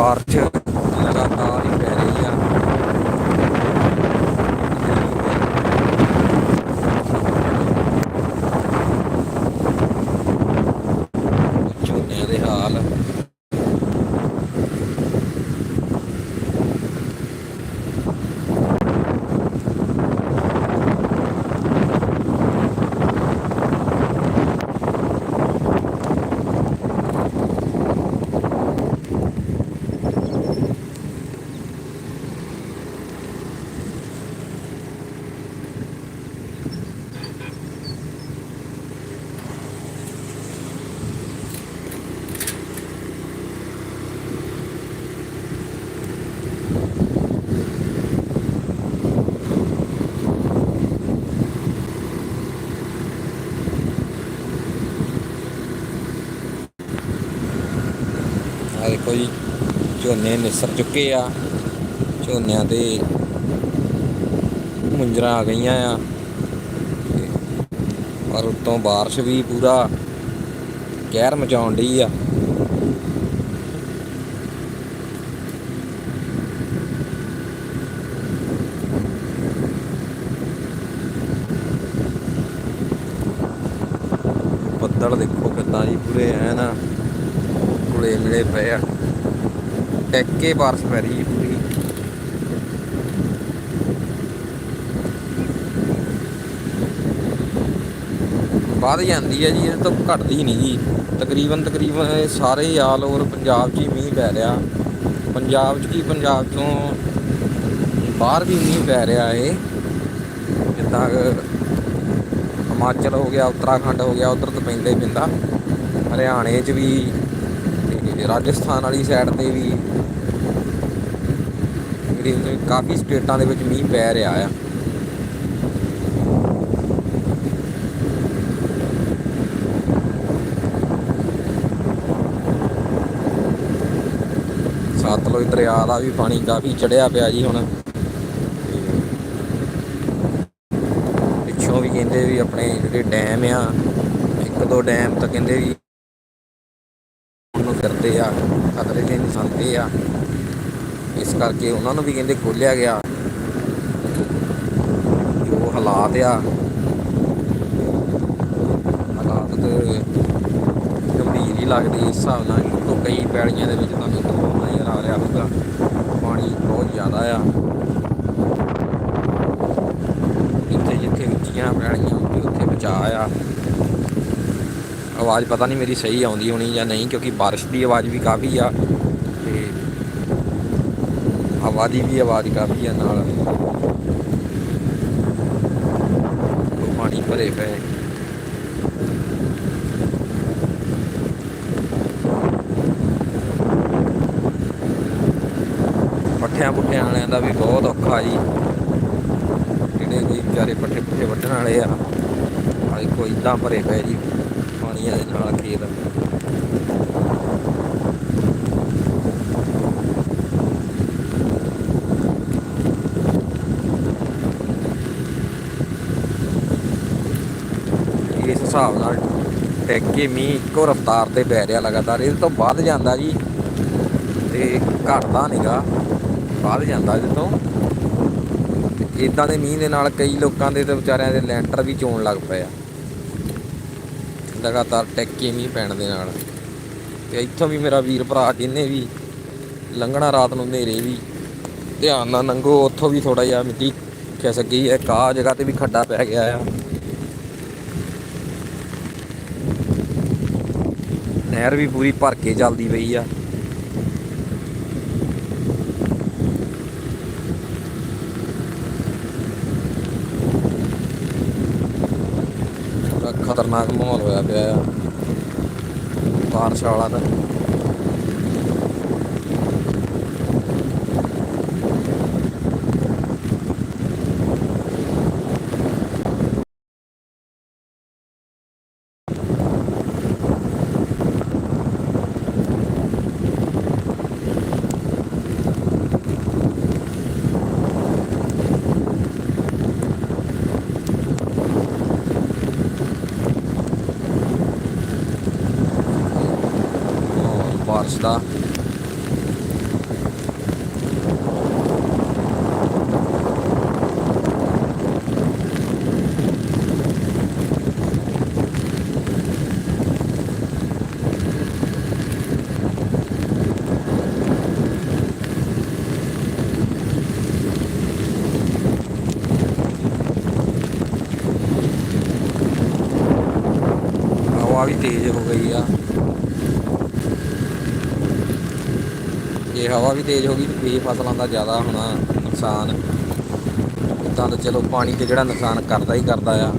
ਬਾਰਿਸ਼ ਲਗਾਤਾਰ ਹੀ ਪੈ ਰਹੀ ਆ ਝੋਨੇ ਦੇ ਹਾਲ ਆ ਦੇਖੋ ਜੀ ਝੋਨੇ ਨਿਸਰ ਚੁੱਕੇ ਆ। ਝੋਨਿਆਂ ਤੇ ਮੁੰਜਰਾ ਆ ਗਈਆਂ ਆ। ਪਰ ਉਤੋਂ ਬਾਰਿਸ਼ ਵੀ ਪੂਰਾ ਕਹਿਰ ਮਚਾਉਣ ਡਈ ਆ। ਬੱਦਲ ਦੇਖੋ ਕਿੱਦਾਂ ਜੀ ਪੂਰੇ ਐਨ ਨਾ ਕੁਲੇ ਮਿਲੇ ਪਏ ਆ। ਟੈਕੇ ਬਾਰਿਸ਼ ਪੈ ਰਹੀ ਜੀ ਪੂਰੀ। ਵੱਧ ਜਾਂਦੀ ਹੈ ਜੀ, ਇਹ ਤਾਂ ਘਟਦੀ ਨਹੀਂ ਜੀ। ਤਕਰੀਬਨ ਤਕਰੀਬਨ ਇਹ ਸਾਰੇ ਹੀ ਆਲ ਓਵਰ ਪੰਜਾਬ 'ਚ ਹੀ ਮੀਂਹ ਪੈ ਰਿਹਾ। ਪੰਜਾਬ 'ਚ ਕੀ ਪੰਜਾਬ ਤੋਂ ਬਾਹਰ ਵੀ ਮੀਂਹ ਪੈ ਰਿਹਾ ਏ ਜਿੱਦਾਂ ਹਿਮਾਚਲ ਹੋ ਗਿਆ, ਉੱਤਰਾਖੰਡ ਹੋ ਗਿਆ, ਉਧਰ ਤਾਂ ਪੈਂਦਾ ਹੀ ਪੈਂਦਾ। ਹਰਿਆਣੇ 'ਚ ਵੀ ਤੇ ਰਾਜਸਥਾਨ ਵਾਲੀ ਸਾਈਡ ਤੇ ਵੀ ਜਿਹੜੀ ਕਾਫੀ ਸਟੇਟਾਂ ਦੇ ਵਿੱਚ ਮੀਂਹ ਪੈ ਰਿਹਾ ਆ। ਸਤਲੁਜ ਦਰਿਆ ਦਾ ਵੀ ਪਾਣੀ ਕਾਫੀ ਚੜਿਆ ਪਿਆ ਜੀ ਹੁਣ। ਪਿੱਛੋਂ ਵੀ ਕਹਿੰਦੇ ਵੀ ਆਪਣੇ ਜਿਹੜੇ ਡੈਮ ਆ, ਇੱਕ ਦੋ ਡੈਮ ਤਾਂ ਕਹਿੰਦੇ ਵੀ ਨੂੰ ਆ ਖਤਰੇ ਦੇ ਨਿਸ਼ਾਨ ਤੇ ਆ। ਇਸ ਕਰਕੇ ਉਹਨਾਂ ਨੂੰ ਵੀ ਕਹਿੰਦੇ ਖੋਲਿਆ ਗਿਆ। ਜੋ ਹਾਲਾਤ ਆ, ਹਾਲਾਤ ਤੇ ਗੰਭੀਰ ਹੀ ਲੱਗਦੇ ਇਸ ਹਿਸਾਬ ਨਾਲ। ਕਿਉਂਕਿ ਕਈ ਪੈੜੀਆਂ ਦੇ ਵਿੱਚ ਤੁਹਾਨੂੰ ਦੋ ਨਜ਼ਰ ਆ, ਰਿਹਾ ਹੋਊਗਾ। ਪਾਣੀ ਬਹੁਤ ਜ਼ਿਆਦਾ ਆ। ਜਿੱਥੇ ਜਿੱਥੇ ਉੱਚੀਆਂ ਪੈੜੀਆਂ ਉੱਥੇ ਉੱਥੇ ਬਚਾਅ ਆ। ਆਵਾਜ਼ ਪਤਾ ਨਹੀਂ ਮੇਰੀ ਸਹੀ ਆਉਂਦੀ ਹੋਣੀ ਜਾਂ ਨਹੀਂ, ਕਿਉਂਕਿ ਬਾਰਿਸ਼ ਦੀ ਆਵਾਜ਼ ਵੀ ਕਾਫੀ ਆ ਤੇ ਹਵਾ ਦੀ ਵੀ ਆਵਾਜ਼ ਕਾਫੀ ਆ ਨਾਲ। ਪਾਣੀ ਭਰੇ ਪਏ। ਪੱਠਿਆਂ ਪੁੱਠਿਆਂ ਵਾਲਿਆਂ ਦਾ ਵੀ ਬਹੁਤ ਔਖਾ ਜੀ। ਜਿਹੜੇ ਕੋਈ ਵਿਚਾਰੇ ਪੱਠੇ ਪੁੱਠੇ ਵੱਢਣ ਵਾਲੇ ਆ ਆ ਕੋਈ ਇਦਾਂ ਭਰੇ ਪਏ ਜੀ। ਪਾਣੀਆਂ ਦੇ ਨਾਲ ਖੇਤ। ਇਸ ਹਿਸਾਬ ਨਾਲ ਟੈਕੇ ਮੀਂਹ ਇੱਕੋ ਰਫ਼ਤਾਰ ਤੇ ਪੈ ਰਿਹਾ ਲਗਾਤਾਰ। ਇਹਦੇ ਤੋਂ ਵੱਧ ਜਾਂਦਾ ਜੀ ਤੇ ਘਟਦਾ ਨਹੀਂਗਾ ਵੱਧ ਜਾਂਦਾ ਇਹਦੇ ਤੋਂ। ਇਦਾਂ ਦੇ ਮੀਂਹ ਦੇ ਨਾਲ ਕਈ ਲੋਕਾਂ ਦੇ ਤੇ ਵਿਚਾਰਿਆਂ ਦੇ ਲੈਂਟਰ ਵੀ ਚੋਣ ਲੱਗ ਪਏ ਆ। ਲਗਾਤਾਰ ਟੈਕੇ ਮੀਂਹ ਪੈਣ ਦੇ ਨਾਲ। ਤੇ ਇੱਥੋਂ ਵੀ ਮੇਰਾ ਵੀਰ ਭਰਾ ਜਿੰਨੇ ਵੀ ਲੰਘਣਾ ਰਾਤ ਨੂੰ ਹਨੇਰੇ ਵੀ। ਧਿਆਨ ਨਾਲ ਲੰਘੋ, ਉੱਥੋਂ ਵੀ ਥੋੜਾ ਜਿਹਾ ਮਿੱਟੀ ਖਿਸਕ ਗਈ ਹੈ ਕਾ ਜਗ੍ਹਾ ਤੇ ਵੀ ਖੱਡਾ ਪੈ ਗਿਆ ਆ। ਨਹਿਰ ਵੀ ਪੂਰੀ ਭਰ ਕੇ ਚੱਲਦੀ ਪਈ ਆ। ਖਤਰਨਾਕ ਮਾਹੌਲ ਹੋਇਆ ਪਿਆ ਆ। ਬਾਰਿਸ਼ ਵਾਲਾ ਤਾਂ। ਬਾਰਿਸ਼ ਦਾ ਹਵਾ ਵੀ ਤੇਜ਼ ਹੋ ਗਈ ਆ। ਜੇ ਹਵਾ ਵੀ ਤੇਜ਼ ਹੋ ਗਈ ਤੇ ਫਸਲਾਂ ਦਾ ਜ਼ਿਆਦਾ ਹੋਣਾ ਨੁਕਸਾਨ। ਇਦਾਂ ਤਾਂ ਚਲੋ ਪਾਣੀ ਤੇ ਜਿਹੜਾ ਨੁਕਸਾਨ ਕਰਦਾ ਹੀ ਕਰਦਾ ਆ।